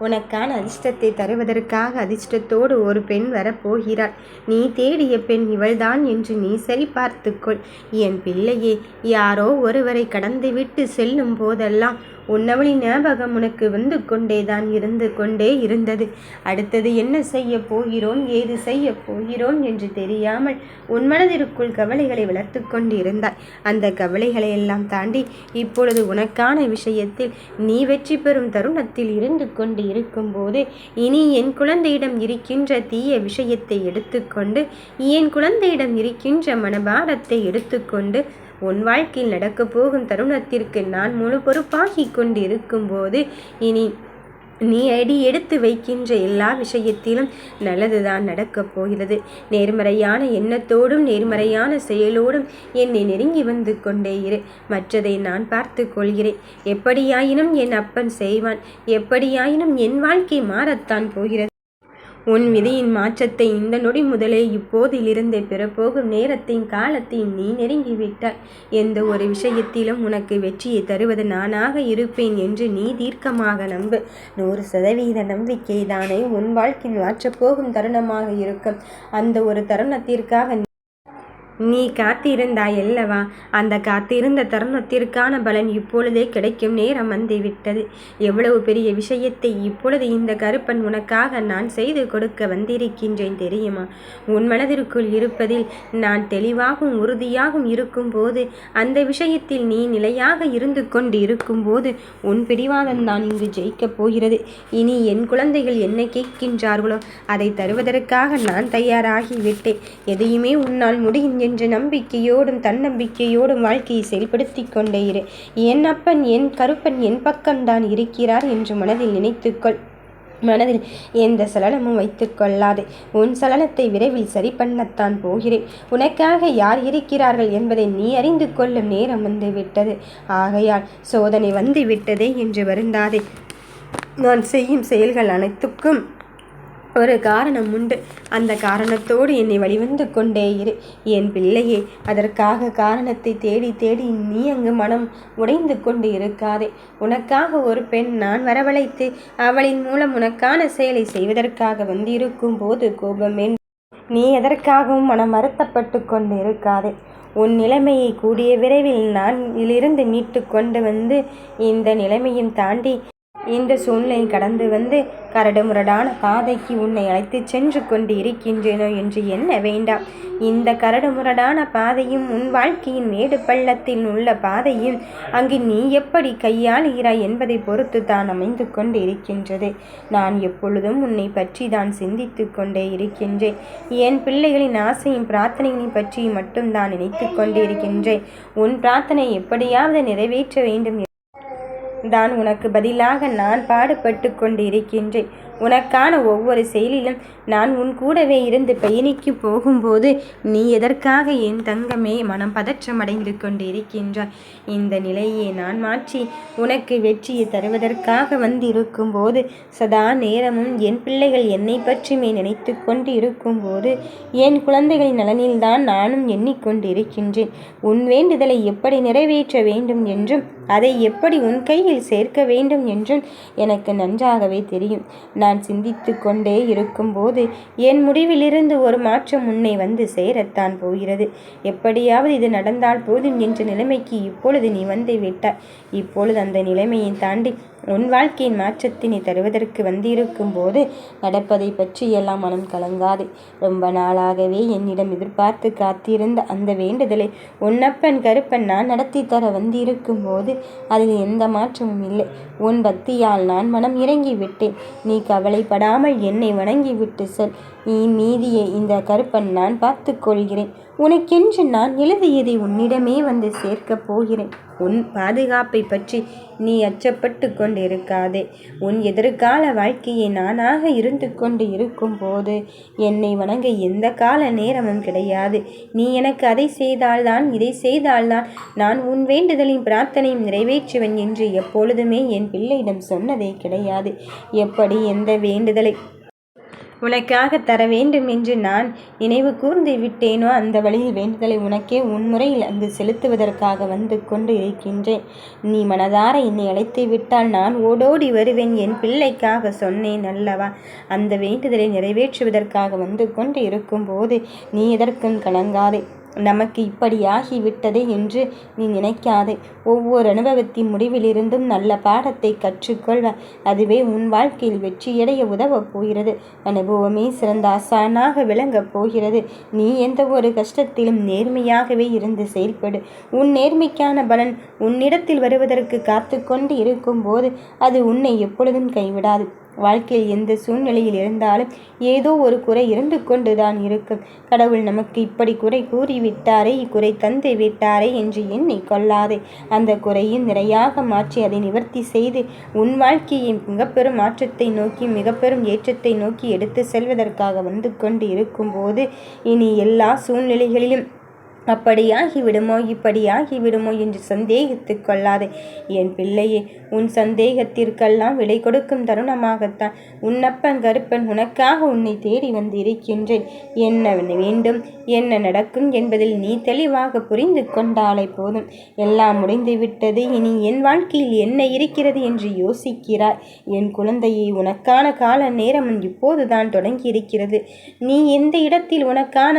உனக்கான அதிர்ஷ்டத்தை தருவதற்காக அதிர்ஷ்டத்தோடு ஒரு பெண் வரப்போகிறாள். நீ தேடிய பெண் இவள்தான் என்று நீ சரி பார்த்துக்கொள் என் பிள்ளையே யாரோ ஒருவரை கடந்துவிட்டு செல்லும் போதெல்லாம் உன்னவளின் ஞாபகம் உனக்கு வந்து கொண்டேதான் இருந்து கொண்டே இருந்தது. அடுத்தது என்ன செய்ய போகிறோம்? ஏது செய்ய போகிறோம் என்று தெரியாமல் உன் மனதிற்குள் கவலைகளை வளர்த்து கொண்டிருந்தாய். அந்த கவலைகளை எல்லாம் தாண்டி இப்பொழுது உனக்கான விஷயத்தில் நீ வெற்றி பெறும் தருணத்தில் இருந்து கொண்டு இருக்கும்போது இனி என் குழந்தையிடம் இருக்கின்ற தீய விஷயத்தை எடுத்துக்கொண்டு என் குழந்தையிடம் இருக்கின்ற மனபாரத்தை எடுத்துக்கொண்டு உன் வாழ்க்கையில் நடக்கப் போகும் தருணத்திற்கு நான் முழு பொறுப்பாகி கொண்டிருக்கும் போது இனி நீ அடி எடுத்து வைக்கின்ற எல்லா விஷயத்திலும் நல்லதுதான் நடக்கப் போகிறது. நேர்மறையான எண்ணத்தோடும் நேர்மறையான செயலோடும் என்னை நெருங்கி வந்து கொண்டே இரு. மற்றதை நான் பார்த்து கொள்கிறேன். எப்படியாயினும் என் அப்பன் செய்வான். எப்படியாயினும் என் வாழ்க்கை மாறத்தான் போகிறது. உன் விதியின் மாற்றத்தை இந்த நொடி முதலே இப்போதிலிருந்தே பெறப்போகும் நேரத்தையும் காலத்தையும் நீ நெருங்கிவிட்டாய். எந்த ஒரு விஷயத்திலும் உனக்கு வெற்றியை தருவது நானாக இருப்பேன் என்று நீ தீர்க்கமாக நம்பு. நூறு சதவீத நம்பிக்கை தானே உன் வாழ்க்கையில் மாற்றப்போகும் தருணமாக இருக்கும். அந்த ஒரு தருணத்திற்காக நீ காத்திருந்தாய் அல்லவா? அந்த காத்திருந்த தருணத்திற்கான பலன் இப்பொழுதே கிடைக்கும் நேரம் வந்துவிட்டது. எவ்வளவு பெரிய விஷயத்தை இப்பொழுது இந்த கருப்பன் உனக்காக நான் செய்து கொடுக்க வந்திருக்கின்றேன் தெரியுமா? உன் மனதிற்குள் இருப்பதில் நான் தெளிவாகவும் உறுதியாகவும் இருக்கும்போது அந்த விஷயத்தில் நீ நிலையாக இருந்து கொண்டு இருக்கும்போது உன் பிடிவாதம் தான் இங்கு ஜெயிக்கப் போகிறது. இனி என் குழந்தைகள் என்ன கேட்கின்றார்களோ அதை தருவதற்காக நான் தயாராகிவிட்டேன். எதையுமே உன்னால் முடியும் என்ற நம்பிக்கையோடும் தன்னம்பிக்கையோடும் வாழ்க்கையை செயல்படுத்தி கொண்டே இரு. என் அப்பன் என் கருப்பன் என் பக்கம்தான் இருக்கிறார் என்று மனதில் நினைத்துக்கொள். மனதில் எந்த சலனமும் வைத்துக் கொள்ளாதே. உன் சலனத்தை விரைவில் சரி பண்ணத்தான் போகிறேன். உனக்காக யார் இருக்கிறார்கள் என்பதை நீ அறிந்து கொள்ளும் நேரம் வந்து விட்டது ஆகையால் சோதனை வந்து விட்டதே என்று வருந்தாதே. நான் செய்யும் செயல்கள் அனைத்துக்கும் ஒரு காரணம் உண்டு. அந்த காரணத்தோடு என்னை வழிவந்து கொண்டே இரு. என் பிள்ளையே அதற்காக காரணத்தை தேடி தேடி நீ அங்கு மனம் உடைந்து கொண்டு இருக்காதே. உனக்காக ஒரு பெண் நான் வரவழைத்து அவளின் மூலம் உனக்கான செயலை செய்வதற்காக வந்திருக்கும் போது கோபமே நீ எதற்காகவும் மனம் வருத்தப்பட்டு கொண்டு இருக்காதே. உன் நிலைமையை கூடிய விரைவில் நான் இதிலிருந்து மீட்டு கொண்டு வந்து இந்த நிலைமையும் தாண்டி இந்த சூழ்நிலை கடந்து வந்து கரடுமுரடான பாதைக்கு உன்னை அழைத்துச் சென்று கொண்டு இருக்கின்றேனோ என்று எண்ண வேண்டாம்? இந்த கரடுமுரடான பாதையும் உன் வாழ்க்கையின் மேடு பள்ளத்தில் உள்ள பாதையும் அங்கு நீ எப்படி கையாளுகிறாய் என்பதை பொறுத்து தான் அமைந்து கொண்டு இருக்கின்றது நான் எப்பொழுதும் உன்னை பற்றி தான் சிந்தித்து கொண்டே இருக்கின்றேன். என் பிள்ளைகளின் ஆசையும் பிரார்த்தனைகளை பற்றி மட்டும் தான் நினைத்து கொண்டே இருக்கின்றேன் உன் பிரார்த்தனை எப்படியாவது நிறைவேற்ற வேண்டும் தான் உனக்கு பதிலாக நான் பாடுபட்டு கொண்டிருக்கின்றேன். உனக்கான ஒவ்வொரு செயலிலும் நான் உன் கூடவே இருந்து பயணிக்கு போகும்போது நீ எதற்காக என் தங்கமே மனம் பதற்றமடைந்து கொண்டிருக்கின்றாய்? இந்த நிலையை நான் மாற்றி உனக்கு வெற்றியை தருவதற்காக வந்திருக்கும் போது சதா நேரமும் என் பிள்ளைகள் என்னை பற்றியுமே நினைத்து கொண்டு இருக்கும்போது என் குழந்தைகளின் நலனில்தான் நானும் எண்ணிக்கொண்டிருக்கின்றேன் உன் வேண்டுதலை எப்படி நிறைவேற்ற வேண்டும் என்றும் அதை எப்படி உன் கையில் சேர்க்க வேண்டும் என்றும் எனக்கு நன்றாகவே தெரியும். நான் சிந்தித்து கொண்டே இருக்கும்போது என் முடிவிலிருந்து ஒரு மாற்றம் உன்னை வந்து சேரத்தான் போகிறது. எப்படியாவது இது நடந்தால் போதும் என்ற நிலைமைக்கு இப்பொழுது நீ வந்து விட்டாய். இப்பொழுது அந்த நிலைமையை தாண்டி உன் வாழ்க்கையின் மாற்றத்தினை தருவதற்கு வந்திருக்கும் போது நடப்பதை பற்றி எல்லாம் மனம் கலங்காது. ரொம்ப நாளாகவே என்னிடம் எதிர்பார்த்து காத்திருந்த அந்த வேண்டுதலை உன்னப்பன் கருப்பன் நான் நடத்தி தர வந்திருக்கும் போது அதில் எந்த மாற்றமும் இல்லை. உன் பக்தியால் நான் மனம் இறங்கி விட்டேன். நீ கவலைப்படாமல் என்னை வணங்கிவிட்டு செல். நீ மீதியை இந்த கருப்பன் நான் பார்த்து கொள்கிறேன். உனக்கென்று நான் எழுதியதை உன்னிடமே வந்து சேர்க்கப் போகிறேன். உன் பாதுகாப்பை பற்றி நீ அச்சப்பட்டு கொண்டிருக்காதே. உன் எதிர்கால வாழ்க்கையை நானாக இருந்து கொண்டு இருக்கும்போது என்னை வணங்க எந்த கால நேரமும் கிடையாது. நீ எனக்கு அதை செய்தால்தான் இதை செய்தால்தான் நான் உன் வேண்டுதலின் பிரார்த்தனையும் நிறைவேற்றுவேன் என்று எப்பொழுதுமே என் பிள்ளையிடம் சொன்னதே கிடையாது. எப்படி எந்த வேண்டுதலை உனக்காக தர வேண்டும் என்று நான் நினைவு கூர்ந்து விட்டேனோ அந்த வழியில் வேண்டுதலை உனக்கே உன்முறையில் அங்கு செலுத்துவதற்காக வந்து கொண்டு இருக்கின்றேன். நீ மனதார என்னை அழைத்து விட்டால் நான் ஓடோடி வருவேன். என் பிள்ளைக்காக சொன்னேன் அல்லவா? அந்த வேண்டுதலை நிறைவேற்றுவதற்காக வந்து கொண்டு இருக்கும்போது நீ எதற்கும் கலங்காதே. நமக்கு இப்படியாகிவிட்டதே என்று நீ நினைக்காதே. ஒவ்வொரு அனுபவத்தின் முடிவிலிருந்தும் நல்ல பாடத்தை கற்றுக்கொள்வ அதுவே உன் வாழ்க்கையில் வெற்றியடைய உதவப் போகிறது. அனுபவமே சிறந்த ஆசானாக விளங்கப் போகிறது. நீ எந்த ஒரு கஷ்டத்திலும் நேர்மையாகவே இருந்து செயல்படு. உன் நேர்மைக்கான பலன் உன்னிடத்தில் வருவதற்கு காத்து கொண்டு இருக்கும்போது அது உன்னை எப்பொழுதும் கைவிடாது. வாழ்க்கையில் எந்த சூழ்நிலையில் இருந்தாலும் ஏதோ ஒரு குறை இருந்து கொண்டுதான் இருக்கும். கடவுள் நமக்கு இப்படி குறை கூறிவிட்டாரே இக்குறை தந்து விட்டாரே என்று எண்ணி கொள்ளாதே. அந்த குறையும் நிறையாக மாற்றி அதை நிவர்த்தி செய்து உன் வாழ்க்கையை மிகப்பெரும் மாற்றத்தை நோக்கி மிகப்பெரும் ஏற்றத்தை நோக்கி எடுத்து செல்வதற்காக வந்து கொண்டு இருக்கும்போது இனி எல்லா சூழ்நிலைகளிலும் அப்படியாகி விடுமோ இப்படியாகி விடுமோ என்று சந்தேகித்து கொள்ளாதே. என் பிள்ளையே உன் சந்தேகத்திற்கெல்லாம் விடை கொடுக்கும் தருணமாகத்தான். உன்னப்பன் கருப்பன் உனக்காக உன்னை தேடி வந்து இருக்கின்றேன் என்ன வேண்டும்? என்ன நடக்கும் என்பதில் நீ தெளிவாக புரிந்து கொண்டாலே போதும். எல்லாம் முடிந்துவிட்டது. இனி என் வாழ்க்கையில் என்ன இருக்கிறது என்று யோசிக்கிறாய். என் குழந்தையை உனக்கான கால நேரமும் இப்போதுதான் தொடங்கி இருக்கிறது நீ எந்த இடத்தில் உனக்கான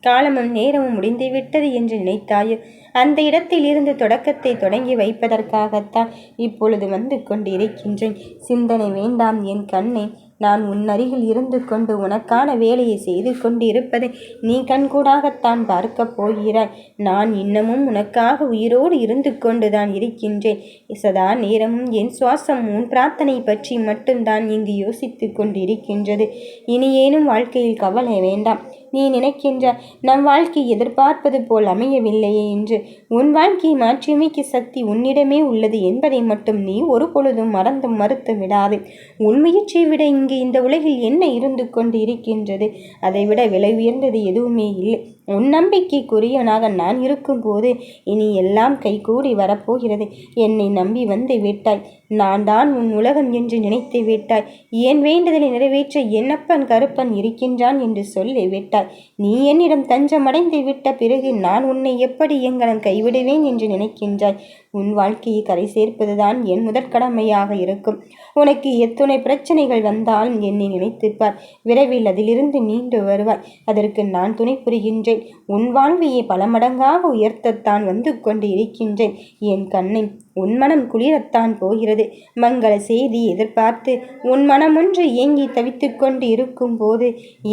காலமும் நேரமும் முடிந்துவிட்டது என்று நினைத்தாயோ? அந்த இடத்தில் இருந்து தொடக்கத்தை தொடங்கி வைப்பதற்காகத்தான் இப்பொழுது வந்து கொண்டிருக்கின்றேன். சிந்தனை வேண்டாம் என் கண்ணை. நான் உன் அருகில் இருந்து கொண்டு உனக்கான வேலையை செய்து கொண்டிருப்பதை நீ கண்கூடாகத்தான் பார்க்கப் போகிறாய். நான் இன்னமும் உனக்காக உயிரோடு இருந்து கொண்டுதான் இருக்கின்றேன். சதா நேரமும் என் சுவாசம் உன் பிரார்த்தனை பற்றி மட்டும்தான் இங்கு யோசித்து கொண்டிருக்கின்றது. இனி ஏனும் வாழ்க்கையில் கவலை வேண்டாம். நீ நினைக்கின்ற நம் வாழ்க்கை எதிர்பார்ப்பது போல் அமையவில்லையே என்று உன் வாழ்க்கையை மாற்றியமைக்க சக்தி உன்னிடமே உள்ளது என்பதை மட்டும் நீ ஒரு பொழுதும் மறந்தும் மறுத்து விடாது உன் முயற்சியை விட இங்கு இந்த உலகில் என்ன இருந்து கொண்டு இருக்கின்றது அதைவிட விலை உயர்ந்தது எதுவுமே இல்லை. உன் நம்பிக்கைக்குரியவனாக நான் இருக்கும்போது இனி எல்லாம் கைகூடி வரப்போகிறது. என்னை நம்பி வந்து விட்டாய். நான் தான் உன் உலகம் என்று நினைத்து விட்டாய். என் வேண்டுதலை நிறைவேற்ற என்னப்பன் கருப்பன் இருக்கின்றான் என்று சொல்லி விட்டாய். நீ என்னிடம் தஞ்சமடைந்து விட்ட பிறகு நான் உன்னை எப்படி எங்கனம் கைவிடுவேன் என்று நினைக்கின்றாய்? உன் வாழ்க்கையை கரை சேர்ப்பதுதான் என் முதற்கடமையாக இருக்கும். உனக்கு எத்துணை பிரச்சனைகள் வந்தாலும் என்னை நினைத்துப்பார். விரைவில் அதிலிருந்து மீண்டு வருவாய். அதற்கு நான் துணை புரிகின்றேன். உன் வாழ்வையை பல மடங்காக உயர்த்தத்தான் வந்து கொண்டு இருக்கின்றேன் என் கண்ணை உன் மனம் குளிரத்தான் போகிறது. மங்கள செய்தி எதிர்பார்த்து உன் மனம் ஒன்று ஏங்கி தவித்து கொண்டு இருக்கும் போது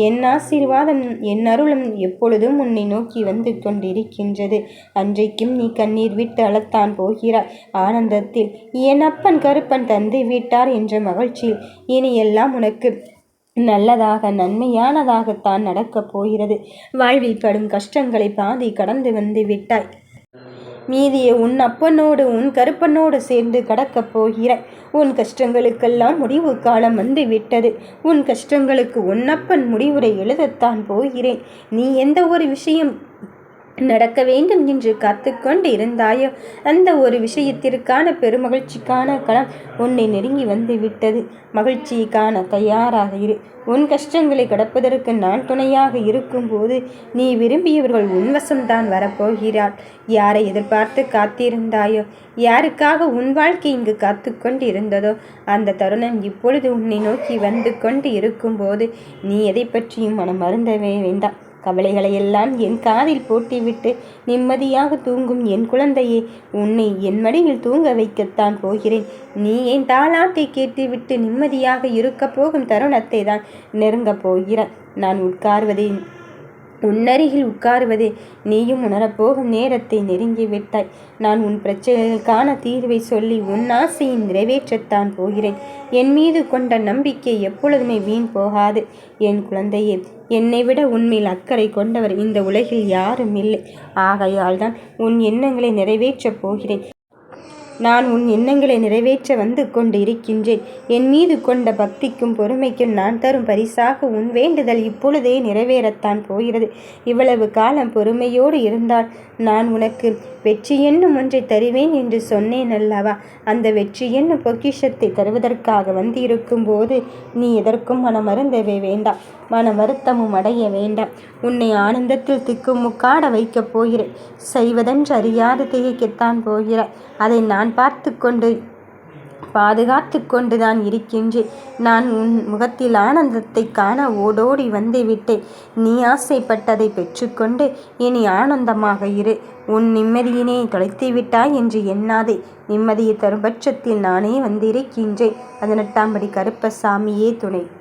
என் ஆசீர்வாதம் என் அருளும் எப்பொழுதும் உன்னை நோக்கி வந்து கொண்டிருக்கின்றது. அன்றைக்கும் நீ கண்ணீர் விட்டு அழத்தான் போகிறாய். ஆனந்தத்தில் என் அப்பன் கருப்பன் தந்தை விட்டார் என்ற மகிழ்ச்சியில் இனி எல்லாம் உனக்கு நல்லதாக நன்மையானதாகத்தான் நடக்கப் போகிறது. வாழ்வில் படும் கஷ்டங்களை பாதி கடந்து வந்து விட்டாய். மீதியை உன் அப்பனோடு உன் கருப்பனோடு சேர்ந்து கடக்கப் போகிறாய். உன் கஷ்டங்களுக்கெல்லாம் முடிவு காலம் வந்து விட்டது. உன் கஷ்டங்களுக்கு உன்னப்பன் முடிவுரை எழுதத்தான் போகிறேன். நீ எந்த ஒரு விஷயம் நடக்க வேண்டும் என்று காத்துக்கொண்டு இருந்தாயோ அந்த ஒரு விஷயத்திற்கான பெருமகிழ்ச்சிக்கான களம் உன்னை நெருங்கி வந்து விட்டது மகிழ்ச்சிக்கான தயாராக இரு. உன் கஷ்டங்களை கடப்பதற்கு நான் துணையாக இருக்கும்போது நீ விரும்பியவர்கள் உன்வசம்தான் வரப்போகிறாள். யாரை எதிர்பார்த்து காத்திருந்தாயோ? யாருக்காக உன் வாழ்க்கை இங்கு காத்து கொண்டு இருந்ததோ அந்த தருணம் இப்பொழுது உன்னை நோக்கி வந்து கொண்டு இருக்கும்போது நீ எதை பற்றியும் மனம் மருந்தவே வேண்டாம். கவலைகளை எல்லாம் என் காதில் போட்டிவிட்டு நிம்மதியாக தூங்கும் என் குழந்தையே உன்னை என் மடியில் தூங்க வைக்கத்தான் போகிறேன். நீ என் தாளாட்டை கேட்டுவிட்டு நிம்மதியாக இருக்கப் போகும் தருணத்தை தான் நெருங்கப் போகிறாய் நான் உட்கார்வதை உன்னருகில் உட்காருவதே நீயும் உணரப்போகும் நேரத்தை நெருங்கிவிட்டாய். நான் உன் பிரச்சனைகளுக்கான தீர்வை சொல்லி உன் ஆசையை நிறைவேற்றத்தான் போகிறேன். என் மீது கொண்ட நம்பிக்கை எப்பொழுதுமே வீண் போகாது. என் குழந்தையே என்னை விட உன்மேல் அக்கறை கொண்டவர் இந்த உலகில் யாரும் இல்லை. ஆகையால் தான் உன் எண்ணங்களை நிறைவேற்றப் போகிறேன். நான் உன் எண்ணங்களை நிறைவேற்ற வந்து கொண்டு இருக்கின்றேன் என் மீது கொண்ட பக்திக்கும் பொறுமைக்கும் நான் தரும் பரிசாக உன் வேண்டுதல் இப்பொழுதே நிறைவேறத்தான் போகிறது. இவ்வளவு காலம் பொறுமையோடு இருந்தால் நான் உனக்கு வெற்றி என்னும் ஒன்றை தருவேன் என்று சொன்னேன் அல்லவா? அந்த வெற்றி என்னும் பொக்கிஷத்தை தருவதற்காக வந்திருக்கும் போது நீ எதற்கும் மனமருந்தவே வேண்டாம். மன வருத்தமும் அடைய வேண்டாம். உன்னை ஆனந்தத்தில் திக்குமுக்காட வைக்கப் போகிறேன். செய்வதென்று அறியாது திகைக்கத்தான் போகிறாய். அதை நான் பார்த்து கொண்டு பாதுகாத்து கொண்டுதான் இருக்கின்றேன். நான் உன் முகத்தில் ஆனந்தத்தை காண ஓடோடி வந்து விட்டேன் நீ ஆசைப்பட்டதை பெற்றுக்கொண்டு இனி ஆனந்தமாக இரு. உன் நிம்மதியினை தொலைத்து விட்டாய் என்று எண்ணாதே. நிம்மதியை தரும் பட்சத்தில் நானே வந்திருக்கின்றேன். பதினெட்டாம் படி கருப்பசாமியே துணை.